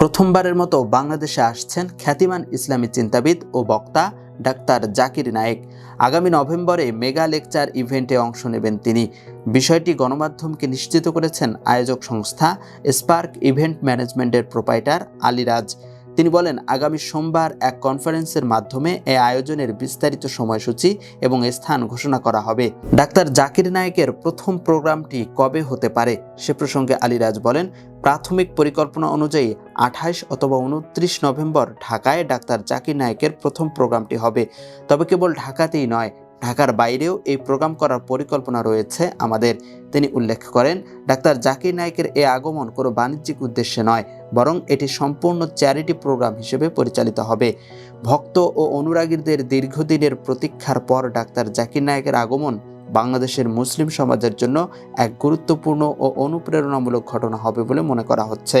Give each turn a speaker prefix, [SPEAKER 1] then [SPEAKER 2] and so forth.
[SPEAKER 1] প্রথমবারের মতো বাংলাদেশে আসছেন খ্যাতিমান ইসলামী চিন্তাবিদ ও বক্তা ডাক্তার জাকির নায়েক। আগামী নভেম্বরে মেগা লেকচার ইভেন্টে অংশ নেবেন তিনি। বিষয়টি গণমাধ্যমকে নিশ্চিত করেছেন আয়োজক সংস্থা স্পার্ক ইভেন্ট ম্যানেজমেন্টের প্রোপাইটার আলিরাজ। তিনি বলেন, আগামী সোমবার এক কনফারেন্সের মাধ্যমে এ আয়োজনের বিস্তারিত সময়সূচি এবং স্থান ঘোষণা করা হবে। ডাক্তার জাকির নায়েকের প্রথম প্রোগ্রামটি কবে হতে পারে সে প্রসঙ্গে আলিরাজ বলেন, প্রাথমিক পরিকল্পনা অনুযায়ী আঠাশ অথবা উনত্রিশ নভেম্বর ঢাকায় ডাক্তার জাকির নায়েকের প্রথম প্রোগ্রামটি হবে। তবে কেবল ঢাকাতেই নয়, ঢাকার বাইরেও এই প্রোগ্রাম করার পরিকল্পনা রয়েছে আমাদের, তিনি উল্লেখ করেন। ডাক্তার জাকির নায়কের এ আগমন কোনো বাণিজ্যিক উদ্দেশ্যে নয়, বরং এটি সম্পূর্ণ চ্যারিটি প্রোগ্রাম হিসেবে পরিচালিত হবে। ভক্ত ও অনুরাগীদের দীর্ঘদিনের প্রতীক্ষার পর ডাক্তার জাকির নায়েকের আগমন বাংলাদেশের মুসলিম সমাজের জন্য এক গুরুত্বপূর্ণ ও অনুপ্রেরণামূলক ঘটনা হবে বলে মনে করা হচ্ছে।